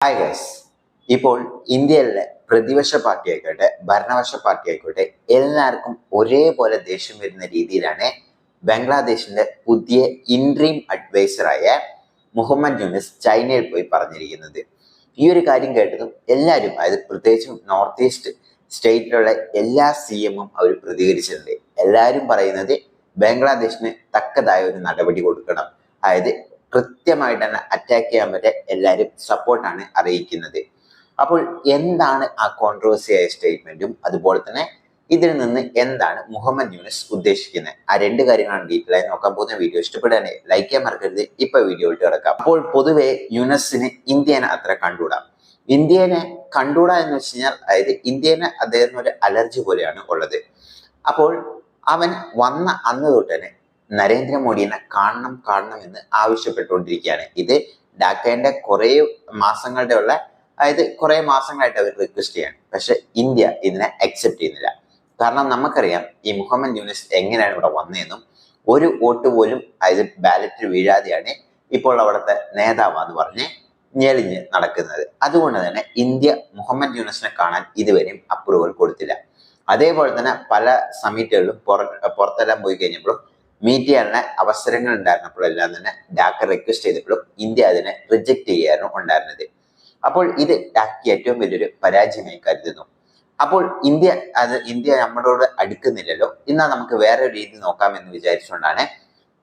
Hi guys ഇപ്പോൾ ഇന്ത്യയിലെ പ്രതിപക്ഷ പാർട്ടി ആയിക്കോട്ടെ ഭരണപക്ഷ പാർട്ടി ആയിക്കോട്ടെ എല്ലാവർക്കും ഒരേപോലെ ദേഷ്യം വരുന്ന രീതിയിലാണ് ബംഗ്ലാദേശിന്റെ പുതിയ ഇൻട്രീം അഡ്വൈസറായ മുഹമ്മദ് യൂനിസ് ചൈനയിൽ പോയി പറഞ്ഞിരിക്കുന്നത്. ഈ ഒരു കാര്യം കേട്ടതും എല്ലാവരും അതായത് പ്രത്യേകിച്ചും നോർത്ത് ഈസ്റ്റ് സ്റ്റേറ്റിലുള്ള എല്ലാ സി എമ്മും അവർ പ്രതികരിച്ചിട്ടുണ്ട്. എല്ലാവരും പറയുന്നത് ബംഗ്ലാദേശിന് തക്കതായ ഒരു നടപടി കൊടുക്കണം. അതായത് കൃത്യമായിട്ട് തന്നെ അറ്റാക്ക് ചെയ്യാൻ പറ്റിയ എല്ലാവരും സപ്പോർട്ടാണ് അറിയിക്കുന്നത്. അപ്പോൾ എന്താണ് ആ കോൺട്രവേഴ്സി ആയ സ്റ്റേറ്റ്മെന്റും അതുപോലെ തന്നെ ഇതിൽ നിന്ന് എന്താണ് മുഹമ്മദ് യൂനിസ് ഉദ്ദേശിക്കുന്നത്? ആ രണ്ട് കാര്യങ്ങളാണ് ഡീറ്റെയിൽ ആയി നോക്കാൻ പോകുന്ന വീഡിയോ ഇഷ്ടപ്പെടാനേ ലൈക്ക് ചെയ്യാൻ മറക്കരുത്. ഇപ്പൊ വീഡിയോ ഇട്ട് കിടക്കാം. അപ്പോൾ പൊതുവെ യുനസിന് ഇന്ത്യനെ അത്ര കണ്ടുകൂടാം? ഇന്ത്യനെ കണ്ടുകൂടാ എന്ന് വെച്ച് കഴിഞ്ഞാൽ അതായത് ഇന്ത്യനെ അദ്ദേഹത്തിന് ഒരു അലർജി പോലെയാണ് ഉള്ളത്. അപ്പോൾ അവൻ വന്ന അന്ന് തൊട്ട് തന്നെ നരേന്ദ്രമോദിനെ കാണണം കാണണം എന്ന് ആവശ്യപ്പെട്ടുകൊണ്ടിരിക്കുകയാണ്. ഇത് ഡാക്കയുടെ കുറേ മാസങ്ങളുടെ ഉള്ള അതായത് കുറേ മാസങ്ങളായിട്ട് അവർ റിക്വസ്റ്റ് ചെയ്യാണ്. പക്ഷെ ഇന്ത്യ ഇതിനെ അക്സെപ്റ്റ് ചെയ്യുന്നില്ല. കാരണം നമുക്കറിയാം ഈ മുഹമ്മദ് യൂനിസ് എങ്ങനെയാണ് ഇവിടെ വന്നതെന്നും ഒരു വോട്ട് പോലും അതായത് ബാലറ്റിൽ വീഴാതെയാണ് ഇപ്പോൾ അവിടുത്തെ നേതാവാന്ന് പറഞ്ഞ് ഞെളിഞ്ഞ് നടക്കുന്നത്. അതുകൊണ്ട് തന്നെ ഇന്ത്യ മുഹമ്മദ് യൂനിസിനെ കാണാൻ ഇതുവരെയും അപ്രൂവൽ കൊടുത്തില്ല. അതേപോലെ തന്നെ പല സമിറ്റുകളിലും പുറ പുറത്തെല്ലാം പോയി കഴിഞ്ഞപ്പോഴും മീറ്റ് ചെയ്യാനുള്ള അവസരങ്ങൾ ഉണ്ടായിരുന്നപ്പോഴെല്ലാം തന്നെ ഡാക്ക റിക്വസ്റ്റ് ചെയ്തപ്പോഴും ഇന്ത്യ അതിനെ റിജക്റ്റ് ചെയ്യായിരുന്നു ഉണ്ടായിരുന്നത്. അപ്പോൾ ഇത് ഡാക്കി ഏറ്റവും വലിയൊരു പരാജയമായി കരുതുന്നു. അപ്പോൾ ഇന്ത്യ അത് ഇന്ത്യ നമ്മളോട് അടുക്കുന്നില്ലല്ലോ. എന്നാൽ നമുക്ക് വേറെ രീതി നോക്കാമെന്ന് വിചാരിച്ചുകൊണ്ടാണ്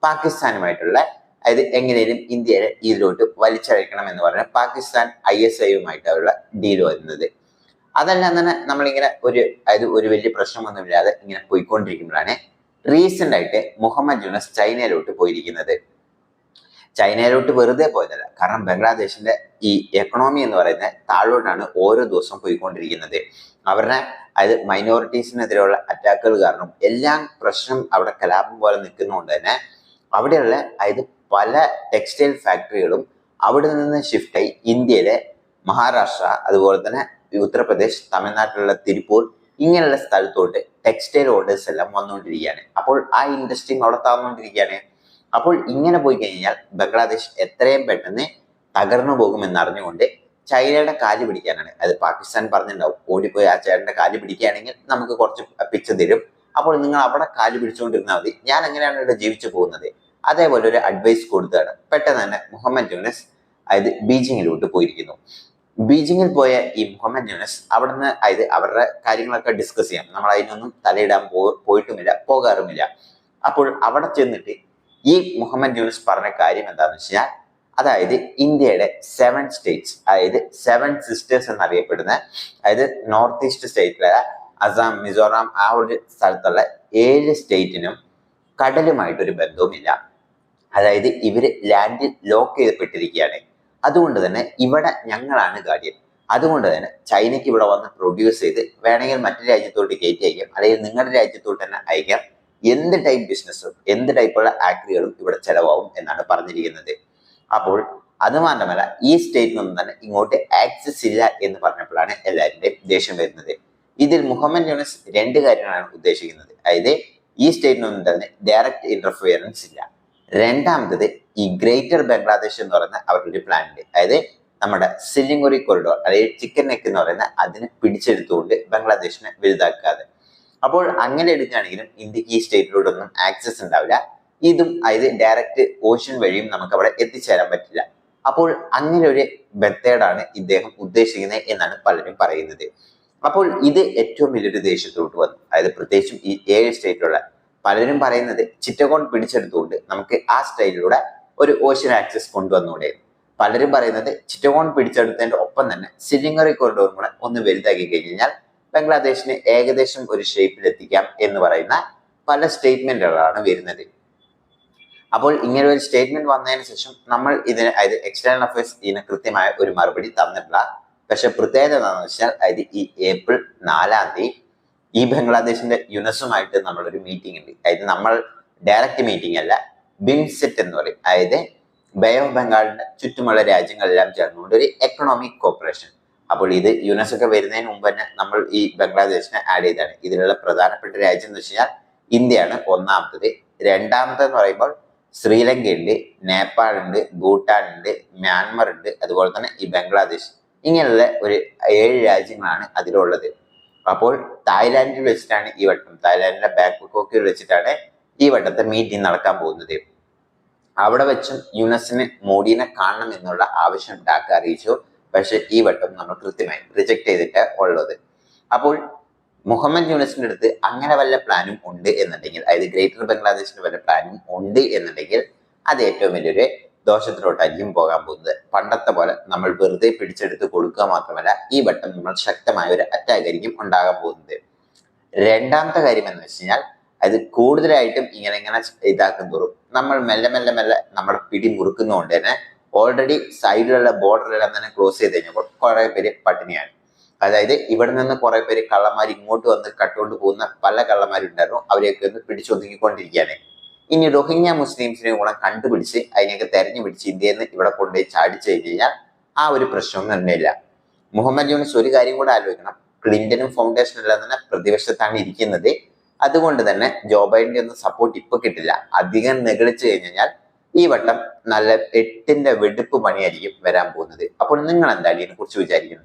പാകിസ്ഥാനുമായിട്ടുള്ള അതായത് എങ്ങനെയും ഇന്ത്യയെ ഇതിലോട്ട് വലിച്ചഴക്കണം എന്ന് പറഞ്ഞാൽ പാകിസ്ഥാൻ ഐ എസ് ഐയുമായിട്ടുള്ള ഡീൽ വരുന്നത് അതെല്ലാം തന്നെ നമ്മളിങ്ങനെ ഒരു അതായത് ഒരു വലിയ പ്രശ്നമൊന്നുമില്ലാതെ ഇങ്ങനെ പോയിക്കൊണ്ടിരിക്കുമ്പോഴാണ് റീസെന്റ് ആയിട്ട് മുഹമ്മദ് യൂനസ് ചൈനയിലോട്ട് പോയിരിക്കുന്നത്. ചൈനയിലോട്ട് വെറുതെ പോയതല്ല കാരണം ബംഗ്ലാദേശിന്റെ ഈ എക്കണോമി എന്ന് പറയുന്നത് താഴോട്ടാണ് ഓരോ ദിവസവും പോയിക്കൊണ്ടിരിക്കുന്നത്. അവരുടെ അതായത് മൈനോറിറ്റീസിനെതിരെയുള്ള അറ്റാക്കുകൾ കാരണം എല്ലാം പ്രശ്നം അവിടെ കലാപം പോലെ നിൽക്കുന്നതുകൊണ്ട് തന്നെ അവിടെയുള്ള അതായത് പല ടെക്സ്റ്റൈൽ ഫാക്ടറികളും അവിടെ നിന്ന് ഷിഫ്റ്റായി ഇന്ത്യയിലെ മഹാരാഷ്ട്ര അതുപോലെ തന്നെ ഉത്തർപ്രദേശ് തമിഴ്നാട്ടിലുള്ള തിരുപ്പൂർ ഇങ്ങനെയുള്ള സ്ഥലത്തോട്ട് ടെക്സ്റ്റൈൽ ഓർഡേഴ്സ് എല്ലാം വന്നുകൊണ്ടിരിക്കുകയാണ് അപ്പോൾ ആ ഇൻഡസ്ട്രിയും അവിടെ താന്നുകൊണ്ടിരിക്കുകയാണ് അപ്പോൾ ഇങ്ങനെ പോയി കഴിഞ്ഞാൽ ബംഗ്ലാദേശ് എത്രയും പെട്ടെന്ന് തകർന്നു പോകുമെന്ന് അറിഞ്ഞുകൊണ്ട് ചൈനയുടെ കാൽ പിടിക്കാനാണ്. അത് പാകിസ്ഥാൻ പറഞ്ഞിട്ടുണ്ടാവും. ഓടിപ്പോയി ആ ചൈനയുടെ കാൽ പിടിക്കുകയാണെങ്കിൽ നമുക്ക് കുറച്ച് പിച്ച തരും. അപ്പോൾ നിങ്ങൾ അവിടെ കാൽ പിടിച്ചുകൊണ്ടിരുന്നാൽ മതി. ഞാൻ എങ്ങനെയാണ് ഇവിടെ ജീവിച്ചു പോകുന്നത്? അതേപോലെ ഒരു അഡ്വൈസ് കൊടുത്തതാണ്. പെട്ടെന്ന് തന്നെ മുഹമ്മദ് യൂനസ് അതായത് ബീജിങ്ങിലോട്ട് പോയിരിക്കുന്നു. ബീജിങ്ങിൽ പോയ ഈ മുഹമ്മദ് യൂനസ് അവിടുന്ന് അതായത് അവരുടെ കാര്യങ്ങളൊക്കെ ഡിസ്കസ് ചെയ്യാം. നമ്മൾ അതിനൊന്നും തലയിടാൻ പോ പോയിട്ടുമില്ല പോകാറുമില്ല. അപ്പോൾ അവിടെ ചെന്നിട്ട് ഈ മുഹമ്മദ് യൂനസ് പറഞ്ഞ കാര്യം എന്താണെന്ന് വെച്ച് കഴിഞ്ഞാൽ അതായത് ഇന്ത്യയുടെ സെവൻ സ്റ്റേറ്റ്സ് അതായത് സെവൻ സിസ്റ്റേഴ്സ് എന്നറിയപ്പെടുന്ന അതായത് നോർത്ത് ഈസ്റ്റ് സ്റ്റേറ്റിലെ അസാം മിസോറാം ആ ഒരു സ്ഥലത്തുള്ള ഏഴ് സ്റ്റേറ്റിനും കടലുമായിട്ടൊരു ബന്ധവുമില്ല. അതായത് ഇവർ ലാൻഡിൽ ലോക്ക് ചെയ്യപ്പെട്ടിരിക്കുകയാണ്. അതുകൊണ്ട് തന്നെ ഇവിടെ ഞങ്ങളാണ് ഗാർഡിയൻ അതുകൊണ്ട് തന്നെ ചൈനയ്ക്ക് ഇവിടെ വന്ന് പ്രൊഡ്യൂസ് ചെയ്ത് വേണമെങ്കിൽ മറ്റു രാജ്യത്തോട്ട് കയറ്റി അയക്കാം. അല്ലെങ്കിൽ നിങ്ങളുടെ രാജ്യത്തോട്ട് തന്നെ അയക്കാം. എന്ത് ടൈപ്പ് ബിസിനസ്സും എന്ത് ടൈപ്പുള്ള ആക്രികളും ഇവിടെ ചെലവാകും എന്നാണ് പറഞ്ഞിരിക്കുന്നത്. അപ്പോൾ അത് മാത്രമല്ല ഈ സ്റ്റേറ്റിൽ നിന്നും തന്നെ ഇങ്ങോട്ട് ആക്സസ് ഇല്ല എന്ന് പറഞ്ഞപ്പോഴാണ് എല്ലാവരുടെയും ദേഷ്യം വരുന്നത്. ഇതിൽ മുഹമ്മദ് യൂണിസ് രണ്ട് കാര്യങ്ങളാണ് ഉദ്ദേശിക്കുന്നത്. അതായത് ഈ സ്റ്റേറ്റിൽ നിന്നും തന്നെ ഡയറക്റ്റ് ഇന്റർഫിയറൻസ് ഇല്ല. രണ്ടാമത്തത് ഈ ഗ്രേറ്റർ ബംഗ്ലാദേശ് എന്ന് പറയുന്ന അവരുടെ ഒരു പ്ലാൻ ഉണ്ട് അതായത് നമ്മുടെ സിലിംഗുറി കൊറിഡോർ അതായത് ചിക്കൻ നെക്ക് എന്ന് പറയുന്ന അതിനെ പിടിച്ചെടുത്തുകൊണ്ട് ബംഗ്ലാദേശിനെ വലുതാക്കാതെ. അപ്പോൾ അങ്ങനെ എടുക്കുകയാണെങ്കിലും ഇന്ത്യയ്ക്ക് ഈ സ്റ്റേറ്റിലോട്ടൊന്നും ആക്സസ് ഉണ്ടാവില്ല. ഇതും അതായത് ഡയറക്റ്റ് ഓഷൻ വഴിയും നമുക്ക് അവിടെ എത്തിച്ചേരാൻ പറ്റില്ല. അപ്പോൾ അങ്ങനെ ഒരു മെത്തേഡാണ് ഇദ്ദേഹം ഉദ്ദേശിക്കുന്നത് എന്നാണ് പലരും പറയുന്നത്. അപ്പോൾ ഇത് ഏറ്റവും വലിയൊരു ദേശത്തോട്ട് വന്നു. അതായത് പ്രത്യേകിച്ചും ഈ ഏഴ് സ്റ്റേറ്റിലുള്ള പലരും പറയുന്നത് ചിറ്റകോൺ പിടിച്ചെടുത്തുകൊണ്ട് നമുക്ക് ആ സ്റ്റൈലിലൂടെ ഒരു ഓഷ്യൻ ആക്സസ് കൊണ്ടുവന്നൂടെ. പലരും പറയുന്നത് ചിറ്റകോൺ പിടിച്ചെടുത്തതിന്റെ ഒപ്പം തന്നെ സിലിംഗറി കോറിഡോറും കൂടെ ഒന്ന് വലുതാക്കി കഴിഞ്ഞാൽ ബംഗ്ലാദേശിന് ഏകദേശം ഒരു ഷേപ്പിൽ എത്തിക്കാം എന്ന് പറയുന്ന പല സ്റ്റേറ്റ്മെന്റുകളാണ് വരുന്നത്. അപ്പോൾ ഇങ്ങനെ ഒരു സ്റ്റേറ്റ്മെന്റ് വന്നതിന് ശേഷം നമ്മൾ ഇതിന് അതായത് എക്സ്റ്റേണൽ അഫയേഴ്സ് ഇതിന് കൃത്യമായ ഒരു മറുപടി തന്നിട്ടില്ല പക്ഷെ പ്രത്യേകത എന്താണെന്ന് വെച്ചാൽ അതായത് ഈ ഏപ്രിൽ നാലാം തീയതി ഈ ബംഗ്ലാദേശിന്റെ യുനസുമായിട്ട് നമ്മളൊരു മീറ്റിംഗ് ഉണ്ട്. അതായത് നമ്മൾ ഡയറക്റ്റ് മീറ്റിംഗ് അല്ല ബിംസെറ്റ് എന്ന് പറയും. അതായത് ബേ ഓഫ് ബംഗാളിന്റെ ചുറ്റുമുള്ള രാജ്യങ്ങളെല്ലാം ചേർന്നുകൊണ്ട് ഒരു എക്കണോമിക് കോപ്പറേഷൻ അപ്പോൾ ഇത് യുനെസ് ഒക്കെ വരുന്നതിന് മുമ്പ് തന്നെ നമ്മൾ ഈ ബംഗ്ലാദേശിനെ ആഡ് ചെയ്താണ് ഇതിലുള്ള പ്രധാനപ്പെട്ട രാജ്യം എന്ന് വെച്ച് കഴിഞ്ഞാൽ ഇന്ത്യയാണ് ഒന്നാമത്തത്. രണ്ടാമത്തെന്ന് പറയുമ്പോൾ ശ്രീലങ്കയുണ്ട് നേപ്പാളുണ്ട് ഭൂട്ടാനുണ്ട് മ്യാൻമർ ഉണ്ട് അതുപോലെ തന്നെ ഈ ബംഗ്ലാദേശ്. ഇങ്ങനെയുള്ള ഒരു ഏഴ് രാജ്യങ്ങളാണ് അതിലുള്ളത്. അപ്പോൾ തായ്ലാന്റിൽ വെച്ചിട്ടാണ് ഈ വട്ടം. തായ്ലാന്റിലെ ബാങ്കോക്കിൽ വെച്ചിട്ടാണ് ഈ വട്ടത്തെ മീറ്റിംഗ് നടക്കാൻ പോകുന്നത്. അവിടെ വെച്ചും യുനസിന് മോഡിനെ കാണണം എന്നുള്ള ആവശ്യം ഡാക്ക അറിയിച്ചു. പക്ഷെ ഈ വട്ടം നമ്മൾ കൃത്യമായി റിജക്ട് ചെയ്തിട്ട് ഉള്ളത്. അപ്പോൾ മുഹമ്മദ് യൂനസിന്റെ അടുത്ത് അങ്ങനെ വല്ല പ്ലാനും ഉണ്ട് എന്നുണ്ടെങ്കിൽ അതായത് ഗ്രേറ്റർ ബംഗ്ലാദേശിന്റെ വല്ല പ്ലാനും ഉണ്ട് എന്നുണ്ടെങ്കിൽ അത് ഏറ്റവും വലിയൊരു ദോഷത്തിലോട്ടായിരിക്കും പോകാൻ പോകുന്നത്. പണ്ടത്തെ പോലെ നമ്മൾ വെറുതെ പിടിച്ചെടുത്ത് കൊടുക്കുക മാത്രമല്ല ഈ വട്ടം നമ്മൾ ശക്തമായ ഒരു അറ്റാക്ക് ആയിരിക്കും ഉണ്ടാകാൻ പോകുന്നത്. രണ്ടാമത്തെ കാര്യം എന്ന് വെച്ച് കഴിഞ്ഞാൽ അത് കൂടുതലായിട്ടും ഇങ്ങനെ ഇങ്ങനെ ഇതാക്കും തോറും. നമ്മൾ മെല്ലെ മെല്ലെ മെല്ലെ നമ്മുടെ പിടി മുറുക്കുന്നതുകൊണ്ട് തന്നെ ഓൾറെഡി സൈഡിലുള്ള ബോർഡറെല്ലാം തന്നെ ക്ലോസ് ചെയ്ത് കഴിഞ്ഞപ്പോൾ കുറെ പേര് പട്ടിണിയാണ്. അതായത് ഇവിടെ നിന്ന് കുറെ പേര് കള്ളന്മാർ ഇങ്ങോട്ട് വന്ന് കട്ടുകൊണ്ട് പോകുന്ന പല കള്ളന്മാരുണ്ടായിരുന്നു. അവരെയൊക്കെ ഒന്ന് പിടിച്ചൊതുക്കിക്കൊണ്ടിരിക്കുകയാണ് ഇനി റോഹിംഗ്യ മുസ്ലിംസിനെ കൂടെ കണ്ടുപിടിച്ച് അതിനെയൊക്കെ തെരഞ്ഞു പിടിച്ച് ഇന്ത്യയിൽ നിന്ന് ഇവിടെ കൊണ്ടുപോയി ചാടിച്ചു കഴിഞ്ഞ് കഴിഞ്ഞാൽ ആ ഒരു പ്രശ്നം തന്നെയില്ല മുഹമ്മദ് യൂണിസ് ഒരു കാര്യം കൂടെ ആലോചിക്കണം. ക്ലിന്റനും ഫൗണ്ടേഷനും എല്ലാം തന്നെ പ്രതിപക്ഷത്താണ് ഇരിക്കുന്നത്. അതുകൊണ്ട് തന്നെ ജോ ബൈഡന്റെ ഒന്നും സപ്പോർട്ട് ഇപ്പൊ കിട്ടില്ല. അധികം നികളിച്ചു കഴിഞ്ഞു കഴിഞ്ഞാൽ ഈ വട്ടം നല്ല എട്ടിന്റെ വെടുപ്പ് പണിയായിരിക്കും വരാൻ പോകുന്നത്. അപ്പോൾ നിങ്ങൾ എന്താണ് ഇതിനെ കുറിച്ച് വിചാരിക്കുന്നത്